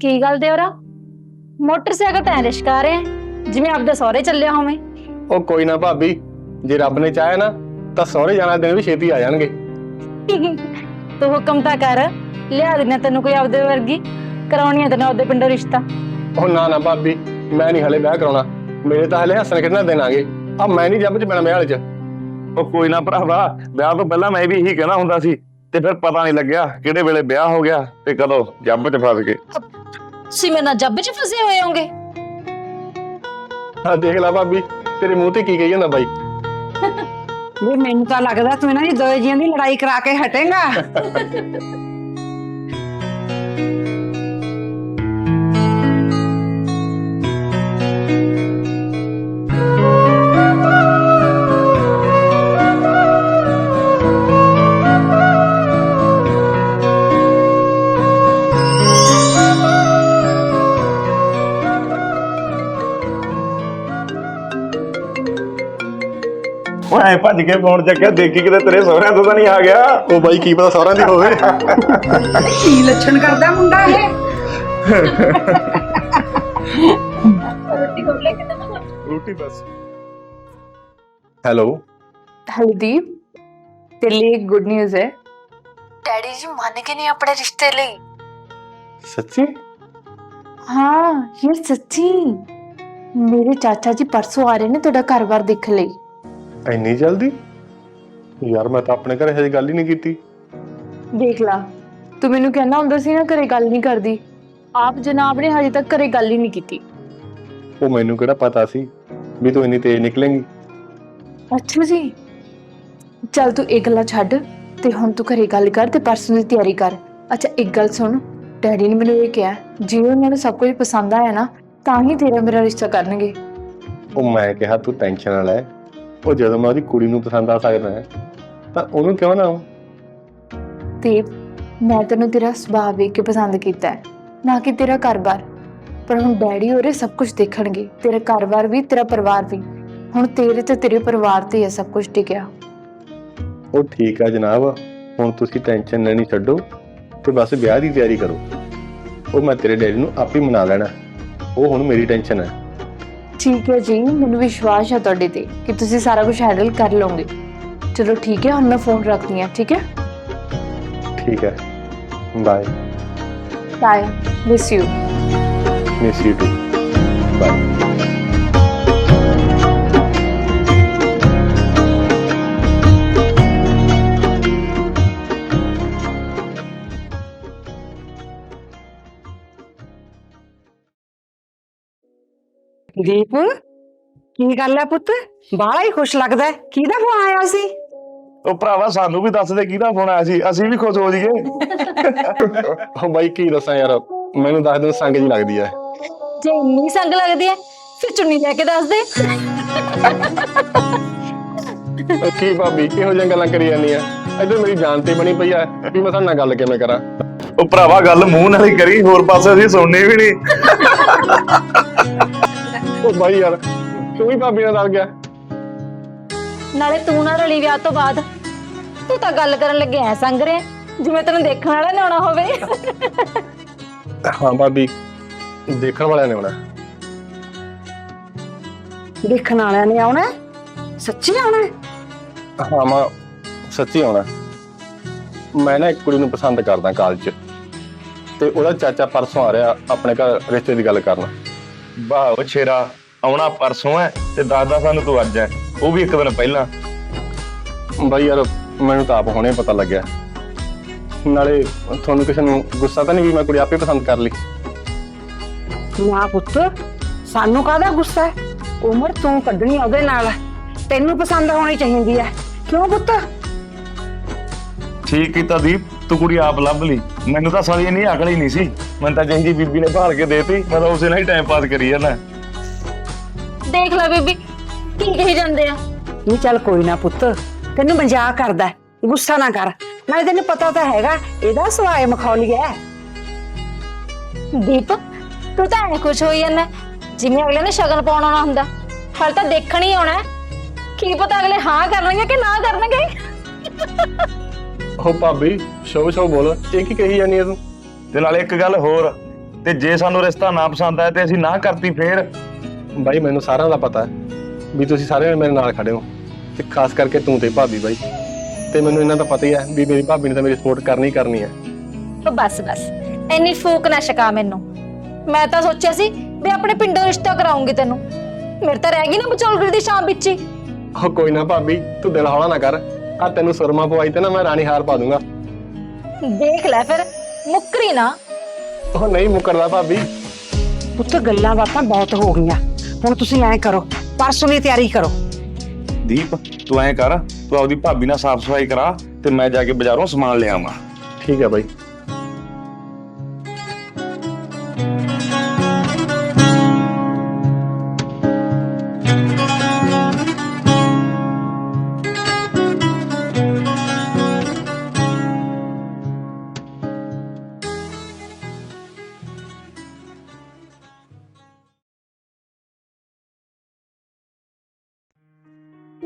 ਕੀ ਗੱਲ ਦਿਓਰਾ ਮੋਟਰਸਾਈਕਲ ਤਾਂ ਰਿਸ਼ਕਾ ਰਿਹਾ ਜਿਵੇਂ ਆਪਦੇ ਸਹੁਰੇ ਚੱਲਿਆ ਹੋਵੇਂ। ਉਹ ਕੋਈ ਨਾ ਭਾਬੀ ਜੇ ਰੱਬ ਨੇ ਚਾਹਿਆ ਨਾ ਤਾਂ ਸਹੁਰੇ ਜਾਣਾ ਦਿਨ ਵੀ ਛੇਤੀ ਆ ਜਾਣਗੇ। ਤੂੰ ਹੁਕਮ ਤਾਂ ਕਰ ਲਿਆ ਦੇਣਾ ਤੈਨੂੰ ਕੋਈ ਆਪਦੇ ਵਰਗੀ। ਕਰਾਉਣੀ ਆ ਤੈਨੂੰ ਆਪਦੇ ਪਿੰਡੋਂ ਰਿਸ਼ਤਾ ਉਹ ਨਾ ਨਾ ਭਾਬੀ ਮੈਂ ਨਹੀਂ ਹਲੇ ਵਿਆਹ ਕਰਾਉਣਾ ਮੇਰੇ ਤਾਂ ਹਲੇ ਹੱਸਣ ਖੇਡਣਾ ਦਿਨ ਆ ਗਏ ਆ ਮੈਂ ਨਹੀਂ ਜੱਬ ਚ ਪੈਣਾ ਵਿਆਹ ਵਾਲੇ ਚ ਉਹ ਕੋਈ ਨਾ ਭਰਾਵਾ ਵਿਆਹ ਤੋਂ ਪਹਿਲਾਂ ਮੈਂ ਵੀ ਇਹੀ ਕਹਿਣਾ ਹੁੰਦਾ ਸੀ ਤੇ ਫਿਰ ਪਤਾ ਨਹੀਂ ਲੱਗਿਆ ਕਿਹੜੇ ਵੇਲੇ ਵਿਆਹ ਹੋ ਗਿਆ ਤੇ ਕਦੋਂ ਜੱਬ 'ਚ ਫਸ ਗਏ ਤੁਸੀਂ ਮੇਰੇ ਨਾਲ ਜੱਬ 'ਚ ਫਸੇ ਹੋਏ ਹੋਗੇ ਆ ਦੇਖ ਲੈ ਭਾਬੀ ਤੇਰੇ ਮੂੰਹ ਤੇ ਕੀ ਕਹੀ ਜਾਂਦਾ ਬਾਈ ਵੀ ਮੈਨੂੰ ਤਾਂ ਲੱਗਦਾ ਤੂੰ ਇਹਨਾਂ ਦੀ ਦੋਏ ਜੀਆਂ ਦੀ ਲੜਾਈ ਕਰਾ ਕੇ ਹਟੇਗਾ ਭੱਜ ਕੇ ਫੋਨ ਚੱਕਿਆ ਦੇਖੀ ਕਿਤੇ ਤੇਰੇ ਸਹੁਰਿਆਂ ਤੋਂ ਤਾਂ ਨਹੀਂ ਆ ਗਿਆ। ਉਹ ਬਾਈ ਕੀ ਪਤਾ ਸਹੁਰਿਆਂ ਦੀ ਹੋਵੇ। ਕੀ ਲੱਛਣ ਕਰਦਾ ਮੁੰਡਾ ਇਹ? ਰੋਟੀ ਬਸ। ਹੈਲੋ। ਹਲਦੀਪ ਤੇਰੇ ਲਈ ਗੁੱਡ ਨਿਊਜ਼ ਹੈ। ਡੈਡੀ ਜੀ ਮੰਨ ਕੇ ਨਹੀਂ ਆਪਣੇ ਰਿਸ਼ਤੇ ਲਈ। ਸੱਚੀ? ਹਾਂ ਯਾਰ ਸੱਚੀ। ਮੇਰੇ ਚਾਚਾ ਜੀ ਪਰਸੋਂ ਆ ਰਹੇ ਨੇ ਤੁਹਾਡਾ ਘਰ-ਬਾਰ ਦੇਖਣ ਲਈ। ਇੰਨੀ ਜਲਦੀ? ਯਾਰ ਮੈਂ ਤਾਂ ਆਪਣੇ ਘਰੇ ਹਜੇ ਗੱਲ ਹੀ ਨਹੀਂ ਕੀਤੀ। ਦੇਖ ਲਾ ਤੂੰ ਮੈਨੂੰ ਕਹਿਣਾ ਹੁੰਦਾ ਸੀ ਨਾ ਘਰੇ ਗੱਲ ਨਹੀਂ ਕਰਦੀ। ਆਪ ਜਨਾਬ ਨੇ ਹਜੇ ਤੱਕ ਘਰੇ ਗੱਲ ਹੀ ਨਹੀਂ ਕੀਤੀ। ਉਹ ਮੈਨੂੰ ਕਿਹੜਾ ਪਤਾ ਸੀ ਵੀ ਤੂੰ ਇੰਨੀ ਤੇਜ਼ ਨਿਕਲੇਂਗੀ। ਅੱਛਾ ਜੀ। ਚੱਲ ਤੂੰ ਇਹ ਗੱਲਾਂ ਛੱਡ ਤੇ ਹੁਣ ਤੂੰ ਘਰੇ ਗੱਲ ਕਰ ਤੇ ਪਰਸੋਂ ਦੀ ਤਿਆਰੀ ਕਰ। ਅੱਛਾ ਇੱਕ ਗੱਲ ਸੁਣ ਡੈਡੀ ਨੇ ਮੈਨੂੰ ਇਹ ਕਿਹਾ ਜੇ ਉਹਨਾਂ ਨੂੰ ਸਭ ਕੁਝ ਪਸੰਦ ਆਇਆ ਨਾ ਤਾਂ ਹੀ ਤੇਰਾ ਮੇਰਾ ਰਿਸ਼ਤਾ ਕਰਨਗੇ। ਉਹ ਮੈਂ ਕਿਹਾ ਤੂੰ ਟੈਨਸ਼ਨ ਨਾ ਲੈ ਉਹ ਜਦੋਂ ਮੈਂ ਉਹਦੀ ਕੁੜੀ ਨੂੰ ਪਸੰਦ ਆ ਸਕਦਾ ਹੈ ਤਾਂ ਉਹਨੂੰ ਕਿਉਂ ਨਾ ਤੇ ਮੈਂ ਤੈਨੂੰ ਤੇਰਾ ਸੁਭਾਅ ਵੇਖ ਕੇ ਪਸੰਦ ਕੀਤਾ ਹੈ ਨਾ ਕਿ ਤੇਰਾ ਘਰ-ਬਾਰ। ਪਰ ਹੁਣ ਡੈਡੀ ਹੋਰੇ ਸਭ ਕੁਝ ਦੇਖਣਗੇ ਤੇਰਾ ਘਰ-ਬਾਰ ਵੀ ਤੇਰਾ ਪਰਿਵਾਰ ਵੀ। ਹੁਣ ਤੇਰੇ ਤੇ ਤੇਰੇ ਪਰਿਵਾਰ ਤੇ ਹੀ ਹੈ ਸਭ ਕੁਝ ਟਿਕਿਆ। ਉਹ ਠੀਕ ਆ ਜਨਾਬ ਹੁਣ ਤੁਸੀਂ ਟੈਨਸ਼ਨ ਲੈਣੀ ਛੱਡੋ ਤੇ ਬਸ ਵਿਆਹ ਦੀ ਤਿਆਰੀ ਕਰੋ। ਉਹ ਮੈਂ ਤੇਰੇ ਡੈਡੀ ਨੂੰ ਆਪੇ ਮਨਾ ਲੈਣਾ ਉਹ ਹੁਣ ਮੇਰੀ ਟੈਨਸ਼ਨ ਹੈ। ਠੀਕ ਹੈ ਜੀ ਮੈਨੂੰ ਵਿਸ਼ਵਾਸ ਹੈ ਤੁਹਾਡੇ ਤੇ ਕਿ ਤੁਸੀਂ ਸਾਰਾ ਕੁਝ ਹੈਂਡਲ ਕਰ ਲਓਗੇ। ਚਲੋ ਠੀਕ ਹੈ ਹੁਣ ਮੈਂ ਫੋਨ ਰੱਖਦੀ ਹਾਂ ਠੀਕ ਹੈ? ਠੀਕ ਹੈ। Bye bye miss you miss you too bye Deep ਕੀ ਗੱਲ ਹੈ ਪੁੱਤ? ਬਾਹਲਾ ਹੀ ਖੁਸ਼ ਲੱਗਦਾ ਹੈ। ਕਿਹਦਾ ਫੋਨ ਆਇਆ ਸੀ? ਉਹ ਭਰਾਵਾ ਸਾਨੂੰ ਵੀ ਦੱਸ ਦੇ ਕਿਹਦਾ ਫੋਨ ਆਇਆ ਸੀ? ਅਸੀਂ ਵੀ ਖੁਸ਼ ਹੋ ਜਾਈਏ। ਉਹ ਬਾਈ ਕੀ ਦੱਸਾਂ ਯਾਰ ਮੈਨੂੰ ਦੱਸ ਦਿਨ ਸੰਗ ਜੀ ਲੱਗਦੀ ਹੈ ਜੇ ਇੰਨੀ ਸੰਗ ਲੱਗਦੀ ਹੈ ਫਿਰ ਚੁੰਨੀ ਲੈ ਕੇ ਦੱਸ ਦੇ। ਉਹ ਕੀ ਭਾਬੀ ਕਿਹੋ ਜਿਹੀਆਂ ਗੱਲਾਂ ਕਰੀ ਜਾਂਦੀਆਂ ਇੱਧਰ ਮੇਰੀ ਜਾਨ ਤੇ ਬਣੀ ਪਈ ਆ ਵੀ ਮੈਂ ਤੁਹਾਡੇ ਨਾਲ ਗੱਲ ਕਿਵੇਂ ਕਰਾਂ? ਉਹ ਭਰਾਵਾ ਗੱਲ ਮੂੰਹ ਨਾਲ ਹੀ ਕਰੀ ਹੋਰ ਪਾਸੇ ਅਸੀਂ ਸੁਣਨੀ ਵੀ ਨਹੀਂ। ਉਹ ਬਾਈ ਯਾਰ ਤੂੰ ਵੀ ਭਾਬੀ ਨਾਲ ਰਲ ਗਿਆ। ਨਾਲੇ ਤੂੰ ਨਾ ਰਲੀ ਵਿਆਹ ਤੋਂ ਬਾਅਦ ਤੂੰ ਤਾਂ ਗੱਲ ਕਰਨ ਲੱਗੇ ਐ ਸੰਗ ਰਿਹਾ। ਜਿਵੇਂ ਤੈਨੂੰ ਦੇਖਣ ਵਾਲਾ ਨਾ ਆਉਣਾ ਹੋਵੇ। ਹਾਂ ਭਾਬੀ ਦੇਖਣ ਵਾਲਿਆਂ ਨੇ ਆਉਣਾ। ਦੇਖਣ ਵਾਲਿਆਂ ਨੇ ਆਉਣਾ? ਸੱਚੀ ਆਉਣਾ? ਹੈ? ਹਾਂ ਮੈਂ ਸੱਚੀ ਆਉਣਾ। ਮੈਂ ਨਾ ਇੱਕ ਕੁੜੀ ਨੂੰ ਪਸੰਦ ਕਰਦਾ ਕਾਲਜ 'ਚ। ਤੇ ਉਹਦਾ ਚਾਚਾ ਪਰਸੋਂ ਆ ਰਿਹਾ ਆਪਣੇ ਘਰ ਰਿਸ਼ਤੇ ਦੀ ਗੱਲ ਕਰਨ। ਵਾਹ ਉਹ ਛੇਰਾ ਆਉਣਾ ਪਰਸੋਂ ਹੈ ਤੇ ਦੱਸਦਾ ਸਾਨੂੰ ਤੂੰ ਅੱਜ ਹੈ ਉਹ ਵੀ ਇੱਕ ਦਿਨ ਪਹਿਲਾਂ। ਬਾਈ ਯਾਰ ਮੈਨੂੰ ਤਾਂ ਆਪ ਹੁਣੇ ਪਤਾ ਲੱਗਿਆ। ਨਾਲੇ ਤੁਹਾਨੂੰ ਕਿਸੇ ਨੂੰ ਗੁੱਸਾ ਤਾਂ ਨਹੀਂ ਵੀ ਮੈਂ ਕੁੜੀ ਆਪੇ ਪਸੰਦ ਕਰ ਲਈ। ਨਾ ਪੁੱਤ ਸਾਨੂੰ ਕਾਹਦਾ ਗੁੱਸਾ ਹੈ ਉਮਰ ਤੂੰ ਕੱਢਣੀ ਉਹਦੇ ਨਾਲ। ਤੈਨੂੰ ਪਸੰਦ ਹੋਣੀ ਚਾਹੀਦੀ ਹੈ ਕਿਉਂ ਪੁੱਤ? ਠੀਕ ਕੀਤਾ ਦੀਪ ਤੂੰ ਕੁੜੀ ਆਪ ਲੱਭ ਲਈ। ਮੈਨੂੰ ਤਾਂ ਸਾਲੀ ਨਹੀਂ ਅਕਲ ਹੀ ਨਹੀਂ ਸੀ। ਮੈਨੂੰ ਤਾਂ ਜਿਹੀ ਬੀਬੀ ਨੇ ਭਾਲ ਕੇ ਦੇਤੀ ਮੈਂ ਤਾਂ ਉਸੇ ਨਾਲ ਹੀ ਟਾਈਮ ਪਾਸ ਕਰੀ ਜਾਂਦਾ। ਦੇਖ ਲੈ ਬੀਬੀ ਕੀ ਕਹੀ ਜਾਂਦੇ ਆ? ਨਹੀਂ ਚੱਲ ਕੋਈ ਨਾ ਪੁੱਤ ਤੈਨੂੰ ਮਜ਼ਾਕ ਕਰਦਾ ਹੈ, ਗੁੱਸਾ ਨਾ ਕਰ। ਨਾਲੇ ਤੈਨੂੰ ਪਤਾ ਤਾਂ ਹੈਗਾ ਇਹਦਾ ਸੁਭਾਅ ਮਖੌਲੀ ਹੈ। ਦੀਪ ਤੂੰ ਤਾਂ ਐ ਖੁਸ਼ ਹੋਈ ਜਾਂਦਾ ਜਿਵੇਂ ਅਗਲੇ ਨੇ ਸ਼ਗਨ ਪਾਉਣ ਆਉਣਾ ਹੁੰਦਾ। ਹਲ ਤਾਂ ਦੇਖਣ ਹੀ ਆਉਣਾ ਹੈ। ਕੀ ਪਤਾ ਅਗਲੇ ਹਾਂ ਕਰਨਗੇ ਕਿ ਨਾ ਕਰਨਗੇ? ਉਹ ਭਾਬੀ ਸ਼ੋ ਸ਼ੋ ਬੋਲ ਇਹ ਕੀ ਕਹੀ ਜਾਨੀ ਹੈ ਤੂੰ? ਤੇ ਨਾਲੇ ਇੱਕ ਗੱਲ ਹੋਰ ਤੇ ਜੇ ਸਾਨੂੰ ਰਿਸ਼ਤਾ ਨਾ ਪਸੰਦ ਆਇਆ ਤੇ ਅਸੀਂ ਨਾ ਕਰਤੀ ਫੇਰ? ਬਾਈ ਮੈਨੂੰ ਸਾਰਿਆਂ ਦਾ ਪਤਾ ਹੈ ਵੀ ਤੁਸੀਂ ਸਾਰੇ ਮੇਰੇ ਨਾਲ ਖੜੇ ਹੋ ਤੇ ਖਾਸ ਕਰਕੇ ਤੂੰ ਤੇ ਭਾਬੀ ਬਾਈ। ਤੇ ਮੈਨੂੰ ਇਹਨਾਂ ਦਾ ਪਤਾ ਹੀ ਹੈ ਵੀ ਮੇਰੀ ਭਾਬੀ ਨੇ ਤਾਂ ਮੇਰੀ ਸਪੋਰਟ ਕਰਨੀ ਹੀ ਕਰਨੀ ਹੈ। ਉਹ ਬਸ ਬਸ। ਇੰਨੀ ਫੂਕ ਨਾ ਛਕਾ ਮੈਨੂੰ। ਮੈਂ ਤਾਂ ਸੋਚਿਆ ਸੀ ਵੀ ਆਪਣੇ ਪਿੰਡੋਂ ਰਿਸ਼ਤਾ ਕਰਾਉਂਗੀ ਤੈਨੂੰ। ਮੇਰੇ ਤਾਂ ਰਹਿ ਗਈ ਨਾ ਬਚੌਲਗੜੀ ਦੀ ਸ਼ਾਮ ਵਿੱਚ ਹੀ। ਉਹ ਕੋਈ ਨਾ ਭਾਬੀ ਤੂੰ ਦਿਲ ਹੌਲਾ ਨਾ ਕਰ। ਆ ਤੈਨੂੰ ਸੁਰਮਾ ਪਵਾਈ ਤੇ ਨਾ ਮੈਂ ਰਾਣੀ ਹਾਰ ਪਾ ਦੂੰਗਾ। ਦੇਖ ਲੈ ਫਿਰ। ਮੁੱਕਰੀ ਨਾ। ਉਹ ਨਹੀਂ ਮੁਕਰਦਾ ਭਾਬੀ। ਪੁੱਤ ਗੱਲਾਂ ਬਾਤਾਂ ਬਹੁਤ ਹੋ ਗਈਆਂ। ਹੁਣ ਤੁਸੀਂ ਐਂ ਕਰੋ ਪਰਸੋਂ ਦੀ ਤਿਆਰੀ ਕਰੋ। ਦੀਪ ਤੂੰ ਐਂ ਕਰ ਤੂੰ ਆਪਦੀ ਭਾਬੀ ਨਾਲ ਸਾਫ਼ ਸਫ਼ਾਈ ਕਰਾ ਤੇ ਮੈਂ ਜਾ ਕੇ ਬਾਜ਼ਾਰੋਂ ਸਮਾਨ ਲਿਆਵਾਂ ਠੀਕ ਹੈ ਬਾਈ।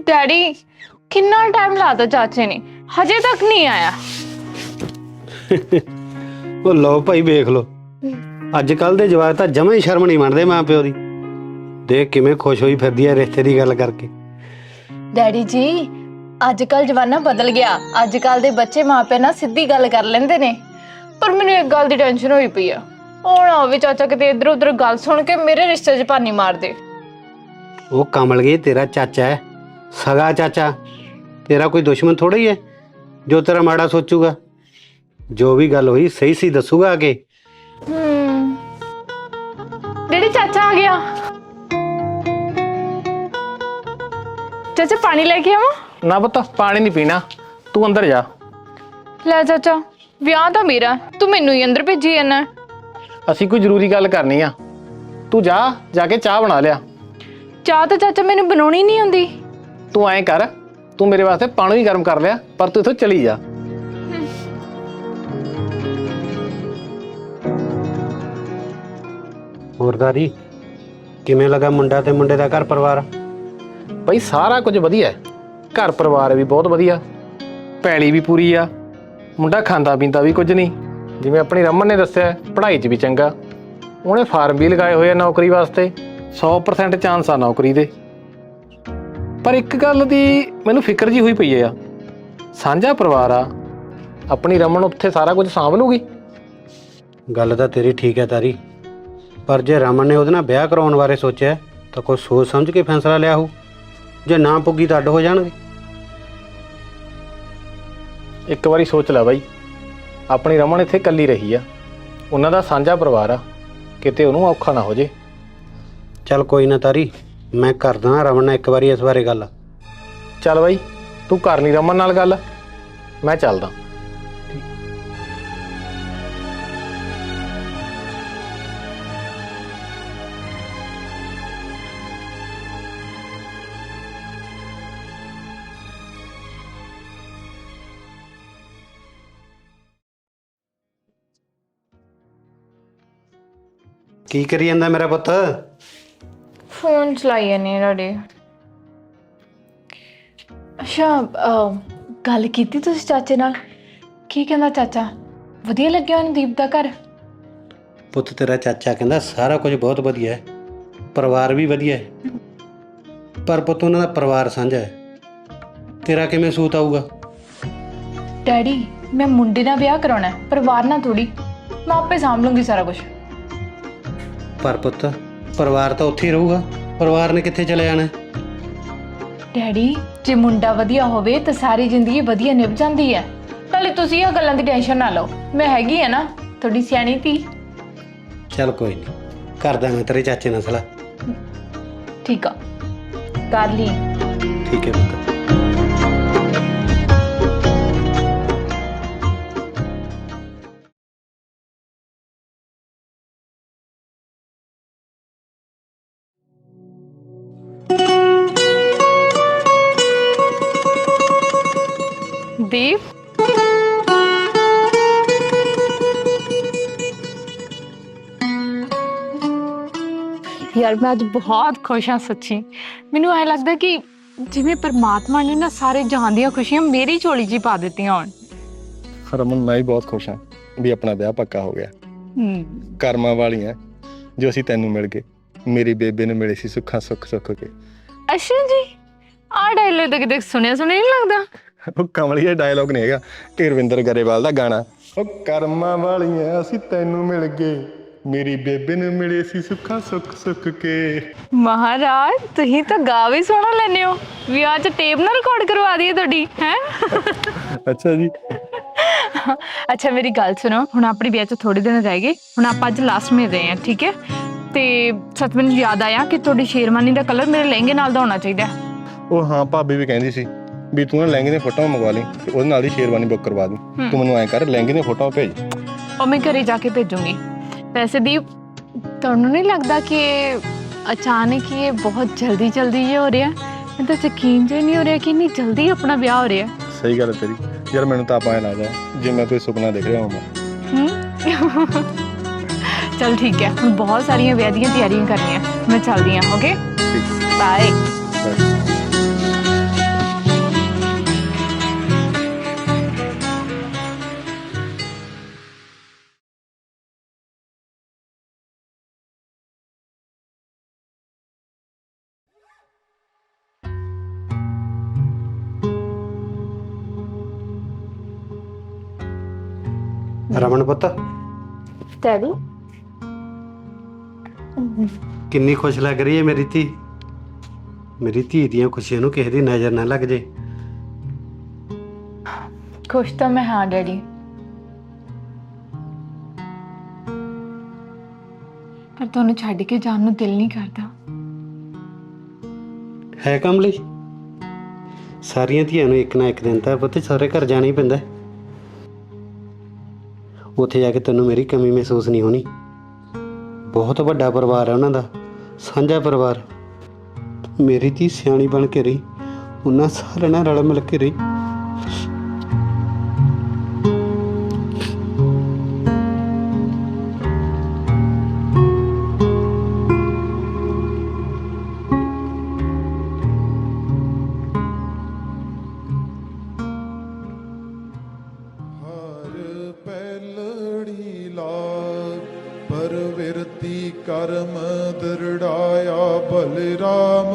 ਡੈਡੀ ਕਿੰਨਾ ਟਾਈਮ ਲਾਤਾ ਚਾਚੇ ਨੇ? ਹਜੇ ਤੱਕ ਨਹੀਂ ਆਇਆ। ਉਹ ਲਓ ਭਾਈ ਵੇਖ ਲਓ। ਅੱਜ ਕੱਲ ਦੇ ਜਵਾਕ ਤਾਂ ਜਮਾਂ ਹੀ ਸ਼ਰਮ ਨਹੀਂ ਮੰਨਦੇ ਮਾਂ ਪਿਓ ਦੀ। ਦੇਖ ਕਿਵੇਂ ਖੁਸ਼ ਹੋਈ ਫਿਰਦੀ ਹੈ ਰਿਸ਼ਤੇ ਦੀ ਗੱਲ ਕਰਕੇ। ਡੈਡੀ ਜੀ ਅੱਜ ਕੱਲ ਜਵਾਨਾ ਬਦਲ ਗਿਆ। ਅੱਜ ਕੱਲ ਦੇ ਬੱਚੇ ਮਾਪਿਆਂ ਨਾਲ ਸਿੱਧੀ ਗੱਲ ਕਰ ਲੈਂਦੇ ਨੇ। ਪਰ ਮੈਨੂੰ ਇੱਕ ਗੱਲ ਦੀ ਟੈਨਸ਼ਨ ਹੋਈ ਪਈ ਆ। ਉਹ ਨਾ ਹੋਵੇ ਚਾਚਾ ਕਿਤੇ ਇੱਧਰ ਉੱਧਰ ਗੱਲ ਸੁਣ ਕੇ ਮੇਰੇ ਰਿਸ਼ਤੇ 'ਚ ਪਾਣੀ ਮਾਰ ਦੇ ਉਹ ਕਮਲ ਗਈ ਤੇਰਾ ਚਾਚਾ ਹੈ। ਸਗਾ ਚਾਚਾ ਤੇਰਾ ਕੋਈ ਦੁਸ਼ਮਣ ਥੋੜਾ ਹੀ ਹੈ ਜੋ ਤੇਰਾ ਮਾੜਾ ਸੋਚੂਗਾ ਜੋ ਵੀ ਗੱਲ ਹੋਈ ਸਹੀ ਸਹੀ ਦੱਸੂਗਾ ਅੱਗੇ ਹੂੰ ਡੈਡੀ ਚਾਚਾ ਆ ਗਿਆ ਚਾਚਾ ਪਾਣੀ ਲੈ ਕੇ ਆਵਾਂ ਨਾ ਪੁੱਤ ਪਾਣੀ ਨਹੀਂ ਪੀਣਾ ਤੂੰ ਅੰਦਰ ਜਾ ਲੈ ਚਾਚਾ ਵਿਆਹ ਤਾਂ ਮੇਰਾ ਤੂੰ ਮੈਨੂੰ ਹੀ ਅੰਦਰ ਭੇਜੀ ਜਾਂਦਾ ਅਸੀਂ ਕੋਈ ਜ਼ਰੂਰੀ ਗੱਲ ਕਰਨੀ ਆ ਤੂੰ ਜਾ ਜਾ ਕੇ ਚਾਹ ਬਣਾ ਲਿਆ ਚਾਹ ਤਾਂ ਚਾਚਾ ਮੈਨੂੰ ਬਣਾਉਣੀ ਨਹੀਂ ਆਉਂਦੀ ਤੂੰ ਐਂ ਕਰ ਤੂੰ ਮੇਰੇ ਵਾਸਤੇ ਪਾਣੀ ਗਰਮ ਕਰ ਲਿਆ ਪਰ ਤੂੰ ਇੱਥੋਂ ਚਲੀ ਜਾ। ਹੋਰਦਾਰੀ ਕਿਵੇਂ ਲੱਗਾ ਮੁੰਡਾ ਤੇ ਮੁੰਡੇ ਦਾ ਘਰ ਪਰਿਵਾਰ? ਬਈ ਸਾਰਾ ਕੁਝ ਵਧੀਆ ਹੈ। ਘਰ ਪਰਿਵਾਰ ਵੀ ਬਹੁਤ ਵਧੀਆ ਪੈਲੀ ਵੀ ਪੂਰੀ ਆ ਮੁੰਡਾ ਖਾਂਦਾ ਪੀਂਦਾ ਵੀ ਕੁਝ ਨਹੀਂ। ਜਿਵੇਂ ਆਪਣੀ ਰਮਨ ਨੇ ਦੱਸਿਆ ਪੜ੍ਹਾਈ 'ਚ ਵੀ ਚੰਗਾ। ਉਹਨੇ ਫਾਰਮ ਵੀ ਲਗਾਏ ਹੋਏ ਆ ਨੌਕਰੀ ਵਾਸਤੇ 100% ਚਾਂਸ ਆ ਨੌਕਰੀ ਦੇ। ਪਰ ਇੱਕ ਗੱਲ ਦੀ ਮੈਨੂੰ ਫਿਕਰ ਜੀ ਹੋਈ ਪਈ ਆ ਸਾਂਝਾ ਪਰਿਵਾਰ ਆ। ਆਪਣੀ ਰਮਨ ਉੱਥੇ ਸਾਰਾ ਕੁਝ ਸਾਂਭ ਲੂਗੀ। ਗੱਲ ਤਾਂ ਤੇਰੀ ਠੀਕ ਹੈ ਤਾਰੀ। ਪਰ ਜੇ ਰਮਨ ਨੇ ਉਹਦੇ ਨਾਲ ਵਿਆਹ ਕਰਾਉਣ ਬਾਰੇ ਸੋਚਿਆ ਤਾਂ ਕੋਈ ਸੋਚ ਸਮਝ ਕੇ ਫੈਸਲਾ ਲਿਆ ਹੋ ਜੇ ਨਾ ਪੁੱਗੀ ਤਾਂ ਅੱਡ ਹੋ ਜਾਣਗੇ। ਇੱਕ ਵਾਰੀ ਸੋਚ ਲੈ ਬਾਈ। ਆਪਣੀ ਰਮਨ ਇੱਥੇ ਇਕੱਲੀ ਰਹੀ ਆ। ਉਹਨਾਂ ਦਾ ਸਾਂਝਾ ਪਰਿਵਾਰ ਆ। ਕਿਤੇ ਉਹਨੂੰ ਔਖਾ ਨਾ ਹੋ ਜੇ। ਚੱਲ ਕੋਈ ਨਾ ਤਾਰੀ। ਮੈਂ ਕਰਦਾ ਰਮਨ ਨਾਲ ਇੱਕ ਵਾਰੀ ਇਸ ਬਾਰੇ ਗੱਲ। ਚੱਲ ਬਾਈ ਤੂੰ ਕਰ ਲਈ ਰਮਨ ਨਾਲ ਗੱਲ। ਮੈਂ ਚੱਲਦਾ। ਕੀ ਕਰੀ ਜਾਂਦਾ ਮੇਰਾ ਪੁੱਤ? ਫੋਨ ਚਲਾਈ ਨੇ ਡੈਡੀ ਅੱਛਾ ਅਹ, ਗੱਲ ਕੀਤੀ ਤੁਸੀਂ ਚਾਚੇ ਨਾਲ? ਕੀ ਕਹਿੰਦਾ ਚਾਚਾ? ਵਧੀਆ ਲੱਗਿਆ ਉਹਨੂੰ ਦੀਪ ਦਾ ਘਰ? ਪੁੱਤ ਤੇਰਾ ਚਾਚਾ ਕਹਿੰਦਾ ਸਾਰਾ ਕੁਝ ਬਹੁਤ ਵਧੀਆ ਹੈ। ਪਰਿਵਾਰ ਵੀ ਵਧੀਆ ਹੈ। ਪਰ ਪੁੱਤ ਉਹਨਾਂ ਦਾ ਪਰਿਵਾਰ ਸਾਂਝਾ ਹੈ। ਤੇਰਾ ਕਿਵੇਂ ਸੂਤ ਆਊਗਾ? ਡੈਡੀ ਮੈਂ ਮੁੰਡੇ ਨਾਲ ਵਿਆਹ ਕਰਾਉਣਾ ਹੈ, ਪਰਿਵਾਰ ਨਾਲ ਥੋੜੀ ਮੈਂ ਆਪੇ ਸਾਂਭ ਲੂੰਗੀ ਸਾਰਾ ਕੁਝ। ਪਰ ਪੁੱਤ ਪਰਿਵਾਰ ਤਾਂ ਉੱਥੇ ਹੀ ਰਹੂਗਾ। ਪਰਿਵਾਰ ਨੇ ਕਿੱਥੇ ਚਲੇ ਜਾਣਾ? ਹੈ? ਡੈਡੀ ਜੇ ਮੁੰਡਾ ਵਧੀਆ ਹੋਵੇ ਤਾਂ ਸਾਰੀ ਜ਼ਿੰਦਗੀ ਵਧੀਆ ਨਿਭ ਜਾਂਦੀ ਹੈ। ਨਾਲੇ ਤੁਸੀਂ ਇਹ ਗੱਲਾਂ ਦੀ ਟੈਨਸ਼ਨ ਨਾ ਲਓ। ਮੈਂ ਹੈਗੀ ਆ ਨਾ ਥੋੜੀ ਸਿਆਣੀ ਧੀ। ਚੱਲ ਕੋਈ ਨਹੀਂ ਕਰਦਾ ਮੈਂ ਤੇਰੇ ਚਾਚੇ ਨਾਲ ਸਲਾਹ। ਠੀਕ ਆ। ਕਰ ਲਈ। ਠੀਕ ਹੈ ਪੁੱਤ। ਦੀਪ ਯਾਰ ਮੈਂ ਅੱਜ ਬਹੁਤ ਖੁਸ਼ ਹਾਂ ਸੱਚੀ। ਮੈਨੂੰ ਐ ਲੱਗਦਾ ਕਿ ਜਿਵੇਂ ਪਰਮਾਤਮਾ ਨੇ ਨਾ ਸਾਰੇ ਜਹਾਨ ਦੀਆਂ ਖੁਸ਼ੀਆਂ ਮੇਰੀ ਝੋਲੀ 'ਚ ਹੀ ਪਾ ਦਿੱਤੀਆਂ ਹੋਣ। ਰਮਨ ਮੈਂ ਵੀ ਬਹੁਤ ਖੁਸ਼ ਹਾਂ ਵੀ ਆਪਣਾ ਵਿਆਹ ਪੱਕਾ ਹੋ ਗਿਆ। ਹੂੰ। ਕਰਮਾਂ ਵਾਲੀਆਂ ਜੋ ਅਸੀਂ ਤੈਨੂੰ ਮਿਲ ਗਏ ਮੇਰੀ ਬੇਬੇ ਨੂੰ ਮਿਲੇ ਸੀ ਸੁੱਖਾਂ ਸੁੱਖ ਸੁੱਖ ਕੇ। ਅੱਛਾ ਜੀ ਆਹ ਡਾਇਲੋਗ ਤਾਂ ਕਿਤੇ ਸੁਣਿਆ ਸੁਣਿਆ ਨਹੀਂ ਲੱਗਦਾ। ਉਹ ਕਮਲੀਆ ਡਾਇਲੌਗ ਨਹੀਂ ਹੈਗਾ। ਕਿ ਰਵਿੰਦਰ ਗਰੇਵਾਲ ਦਾ ਗਾਣਾ। ਉਹ ਕਰਮਾਂ ਵਾਲੀਆਂ ਅਸੀਂ ਤੈਨੂੰ ਮਿਲ ਗਏ। ਮੇਰੀ ਬੇਬੇ ਨੂੰ ਮਿਲੇ ਸੀ ਸੁੱਖਾਂ ਸੁੱਖ ਸੁੱਖ ਕੇ। ਮਹਾਰਾਜ ਤੁਸੀਂ ਤਾਂ ਗਾ ਵੀ ਸੋਹਣਾ ਲੈਨੇ ਹੋ। ਵਿਆਹ 'ਚ ਟੇਪ ਨਾ ਰਿਕਾਰਡ ਕਰਵਾ ਦਈਏ ਤੁਹਾਡੀ ਹੈ? ਅੱਛਾ ਜੀ। ਅੱਛਾ ਮੇਰੀ ਗੱਲ ਸੁਣੋ। ਹੁਣ ਆਪਣੀ ਵਿਆਹ 'ਚ ਥੋੜੇ ਦਿਨ ਰਹਿ ਗਏ। ਹੁਣ ਆਪਾਂ ਅੱਜ ਲਾਸਟ ਮੇ ਰਹੇ ਹਾਂ ਠੀਕ ਹੈ? ਤੇ ਸੱਚ ਮੈਨੂੰ ਯਾਦ ਆਇਆ ਕਿ ਤੁਹਾਡੀ ਸ਼ੇਰਵਾਨੀ ਦਾ ਕਲਰ ਮੇਰੇ ਲਹਿੰਗੇ ਨਾਲ ਦਾ ਹੋਣਾ ਚਾਹੀਦਾ। ਉਹ ਹਾਂ ਭਾਬੀ ਵੀ ਕਹਿੰਦੀ ਸੀ। ਵੀ ਤੂੰ ਨਾ ਲਹਿੰਗੇ ਦੀਆਂ ਫੋਟੋਆਂ ਮੰਗਵਾ ਲਈ ਤੇ ਉਹਦੇ ਨਾਲ ਦੀ ਸ਼ੇਰਵਾਨੀ ਬੁੱਕ ਕਰਵਾ ਦੀ। ਤੂੰ ਮੈਨੂੰ ਐਂ ਕਰ ਲਹਿੰਗੇ ਦੀਆਂ ਫੋਟੋਆਂ ਭੇਜ। ਉਹ ਮੈਂ ਘਰੇ ਜਾ ਕੇ ਭੇਜੂੰਗੀ। ਵੈਸੇ ਦੀ ਤੁਹਾਨੂੰ ਨਹੀਂ ਲੱਗਦਾ ਕਿ ਇਹ ਅਚਾਨਕ ਹੀ ਇਹ ਬਹੁਤ ਜਲਦੀ ਜਲਦੀ ਜਿਹਾ ਹੋ ਰਿਹਾ? ਮੈਨੂੰ ਤਾਂ ਯਕੀਨ ਜਿਹਾ ਨਹੀਂ ਹੋ ਰਿਹਾ ਕਿ ਇੰਨੀ ਜਲਦੀ ਆਪਣਾ ਵਿਆਹ ਹੋ ਰਿਹਾ। ਸਹੀ ਗੱਲ ਹੈ ਤੇਰੀ। ਯਾਰ ਮੈਨੂੰ ਤਾਂ ਆਪਾਂ ਐਂ ਲੱਗਦਾ ਜੇ ਮੈਂ ਕੋਈ ਸੁਪਨਾ ਦੇਖ ਰਿਹਾ ਹਾਂ ਹੂੰ? ਚਲ ਠੀਕ ਹੈ ਹੁਣ ਬਹੁਤ ਸਾਰੀਆਂ ਵਿਆਹ ਦੀਆਂ ਤਿਆਰੀਆਂ ਕਰਨੀਆਂ। ਮੈਂ ਚੱਲਦੀ ਹਾਂ ਓਕੇ ਬਾਏ ਰਮਨ ਪੁੱਤ? ਡੈਡੀ? ਕਿੰਨੀ ਖੁਸ਼ ਲੱਗ ਰਹੀ ਹੈ ਮੇਰੀ ਧੀ? ਮੇਰੀ ਧੀ ਦੀਆਂ ਖੁਸ਼ੀਆਂ ਨੂੰ ਕਿਸੇ ਦੀ ਨਜ਼ਰ ਨਾ ਲੱਗ ਜੇ। ਖੁਸ਼ ਤਾਂ ਮੈਂ ਹਾਂ ਡੈਡੀ। ਪਰ ਤੁਹਾਨੂੰ ਛੱਡ ਕੇ ਜਾਣ ਨੂੰ ਦਿਲ ਨਹੀਂ ਕਰਦਾ। ਹੈ ਕਮਲੀ ਸਾਰੀਆਂ ਧੀਆਂ ਨੂੰ ਇੱਕ ਨਾ ਇੱਕ ਦਿਨ ਤਾਂ ਪੁੱਤ ਸਾਰੇ ਘਰ ਜਾਣਾ ਹੀ ਪੈਂਦਾ ਹੈ। ਉੱਥੇ ਜਾ ਕੇ ਤੈਨੂੰ ਮੇਰੀ ਕਮੀ ਮਹਿਸੂਸ ਨਹੀਂ ਹੋਣੀ। ਬਹੁਤ ਵੱਡਾ ਪਰਿਵਾਰ ਹੈ ਉਹਨਾਂ ਦਾ, ਸਾਂਝਾ ਪਰਿਵਾਰ। ਮੇਰੀ ਧੀ ਸਿਆਣੀ ਬਣ ਕੇ ਰਹੀ, ਉਹਨਾਂ ਸਾਰਿਆਂ ਨਾਲ ਰਲ ਮਿਲ ਕੇ ਰਹੀ। ਬਲਰਾਮ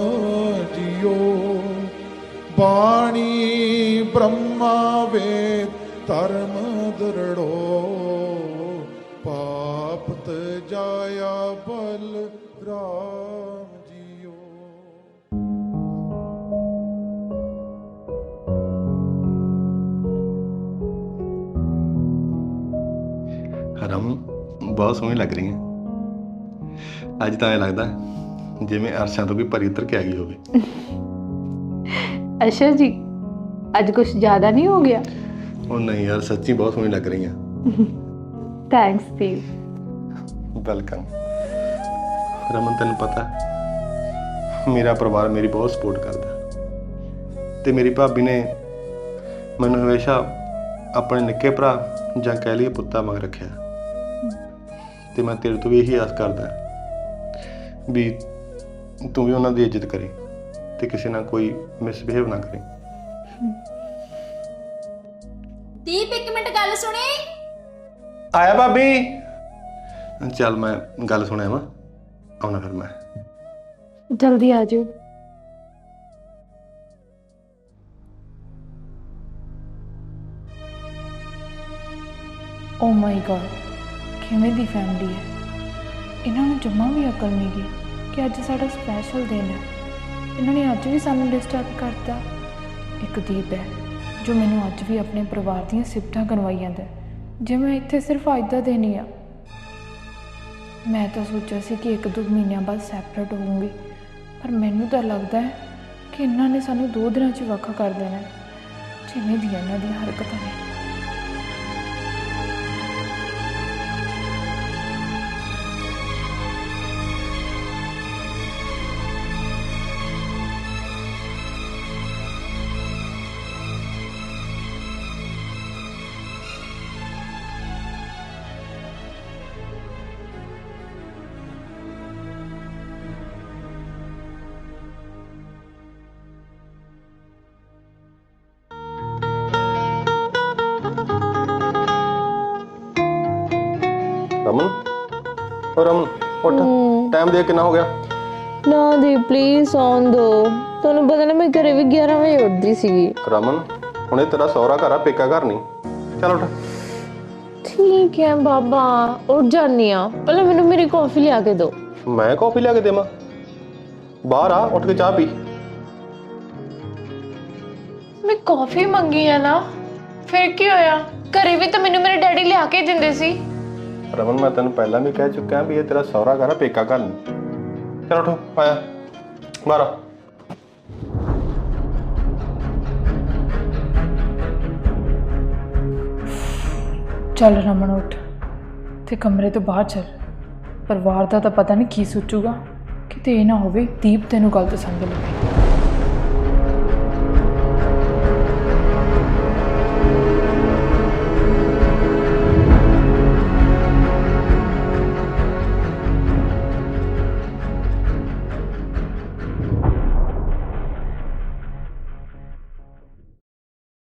ਜੀਓ ਬਾਣੀ ਬ੍ਰਹਮਾ ਵੇਦ ਧਰਮ ਦਰੜੋ ਪਾਪ ਤਜਾਇਆ ਬਲ ਰਾਮ ਜੀਓ ਰਮ ਬਹੁਤ ਸੋਹਣੀ ਲੱਗ ਰਹੀ ਹੈ। ਅੱਜ ਤਾਂ ਇਹ ਲੱਗਦਾ ਜਿਵੇਂ ਅਰਸ਼ਾਂ ਤੋਂ ਕੋਈ ਪਰੀ ਉਤਰ ਕੇ ਆ ਗਈ ਹੋਵੇ। ਅੱਛਾ ਜੀ ਅੱਜ ਕੁਝ ਜ਼ਿਆਦਾ ਨਹੀਂ ਹੋ ਗਿਆ? ਉਹ ਨਹੀਂ ਯਾਰ ਸੱਚੀ ਬਹੁਤ ਸੋਹਣੀ ਲੱਗ ਰਹੀ ਹੈ ਥੈਂਕਸ ਸਟੀਵ ਵੈਲਕਮ ਰਮਨ ਤੈਨੂੰ ਪਤਾ ਮੇਰਾ ਪਰਿਵਾਰ ਮੇਰੀ ਬਹੁਤ ਸਪੋਰਟ ਕਰਦਾ। ਤੇ ਮੇਰੀ ਭਾਬੀ ਨੇ ਮੈਨੂੰ ਹਮੇਸ਼ਾ ਆਪਣੇ ਨਿੱਕੇ ਭਰਾ ਜਾਂ ਕਹਿ ਲਈਏ ਪੁੱਤਾਂ ਵਾਂਗ ਰੱਖਿਆ। ਤੇ ਮੈਂ ਤੇਰੇ ਤੋਂ ਵੀ ਇਹੀ ਆਸ ਕਰਦਾ ਵੀ ਤੂੰ ਵੀ ਉਹਨਾਂ ਦੀ ਇੱਜ਼ਤ ਕਰੇ ਤੇ ਕਿਸੇ ਨਾਲ ਕੋਈ ਮਿਸਬਿਹੇਵ ਨਾ ਕਰੇ। ਦੀਪ ਇੱਕ ਮਿੰਟ ਗੱਲ ਸੁਣੀ। ਆਇਆ ਭਾਬੀ। ਚੱਲ ਮੈਂ ਗੱਲ ਸੁਣਿਆ ਵਾ। ਆਉਣਾ ਫਿਰ ਮੈਂ। ਜਲਦੀ ਆ ਜਾਓ ਓ ਮਾਈ ਗॉड ਕਿਵੇਂ ਦੀ ਫੈਮਿਲੀ ਹੈ? ਇਹਨਾਂ ਨੂੰ ਜਮਾ ਵੀ ਅਕਲ ਨਹੀਂ ਗਈ। ਕਿ ਅੱਜ ਸਾਡਾ ਸਪੈਸ਼ਲ ਦਿਨ ਹੈ। ਇਹਨਾਂ ਨੇ ਅੱਜ ਵੀ ਸਾਨੂੰ ਡਿਸਟਰਬ ਕਰਤਾ। ਇੱਕ ਦੀਪ ਹੈ, ਜੋ ਮੈਨੂੰ ਅੱਜ ਵੀ ਆਪਣੇ ਪਰਿਵਾਰ ਦੀਆਂ ਸਿਫਤਾਂ ਕਰਵਾਈ ਜਾਂਦਾ ਜੇ ਮੈਂ ਇੱਥੇ ਸਿਰਫ ਅੱਜ ਦਾ ਦਿਨ ਹੀ ਆ। ਮੈਂ ਤਾਂ ਸੋਚਿਆ ਸੀ ਕਿ ਇੱਕ ਦੋ ਮਹੀਨਿਆਂ ਬਾਅਦ ਸੈਪਰੇਟ ਹੋਵਾਂਗੇ ਪਰ ਮੈਨੂੰ ਤਾਂ ਲੱਗਦਾ ਹੈ ਕਿ ਇਹਨਾਂ ਨੇ ਸਾਨੂੰ ਦੋ ਦਿਨਾਂ 'ਚ ਵੱਖ ਕਰ ਦੇਣਾ ਜਿਵੇਂ ਦੀਆਂ ਇਹਨਾਂ ਦੀਆਂ ਹਰਕਤਾਂ ਨੇ। ਓ ਰਮਨ ਉੱਠ। ਟਾਈਮ ਦੇ ਕਿੰਨਾ ਹੋ ਗਿਆ। ਨਾ ਦੀ ਪਲੀਜ਼ ਸੌਣ ਦੋ। ਤੁਹਾਨੂੰ ਪਤਾ ਨਾ ਮੈਂ ਘਰੇ ਵੀ 11 ਵਜੇ ਉੱਠਦੀ ਸੀਗੀ। ਰਮਨ ਹੁਣੇ ਤੇਰਾ ਸਹੁਰਾ ਘਰ ਆ ਪੇਕਾ ਘਰ ਨਹੀਂ। ਚੱਲ ਉੱਠ। ਠੀਕ ਹੈ ਬਾਬਾ ਉੱਠ ਜਾਨੀ ਆ ਪਹਿਲਾਂ ਮੈਨੂੰ ਮੇਰੀ ਕੌਫੀ ਲਿਆ ਕੇ ਦਿਓ। ਮੈਂ ਕਾਫੀ ਲਿਆ ਕੇ ਦੇਵਾਂ। ਬਾਹਰ ਆ ਉੱਠ ਕੇ ਚਾਹ ਪੀ। ਮੈਂ ਕਾਫੀ ਮੰਗੀ ਆ ਨਾ। ਫਿਰ ਕੀ ਹੋਇਆ? ਘਰੇ ਵੀ ਤਾਂ ਮੈਨੂੰ ਮੇਰੇ ਡੈਡੀ ਲਿਆ ਕੇ ਦਿੰਦੇ ਸੀ। ਰਮਨ, ਮੈਂ ਤੈਨੂੰ ਪਹਿਲਾਂ ਵੀ ਕਹਿ ਚੁੱਕਿਆ ਵੀ ਇਹ ਤੇਰਾ ਸਹੁਰਾ ਘਰ ਆ, ਪੇਕਾ ਘਰ ਨਹੀਂ। ਚੱਲ ਉੱਠ, ਆਇਆ। ਬਾਹਰ ਚੱਲ ਰਮਨ, ਉੱਠ। ਤੇ ਕਮਰੇ ਤੋਂ ਬਾਹਰ ਚੱਲ। ਪਰਿਵਾਰ ਦਾ ਤਾਂ ਪਤਾ ਨਹੀਂ ਕੀ ਸੋਚੂਗਾ। ਕਿਤੇ ਇਹ ਨਾ ਹੋਵੇ, ਦੀਪ ਤੈਨੂੰ ਗਲਤ ਸਮਝ ਲਵੇ।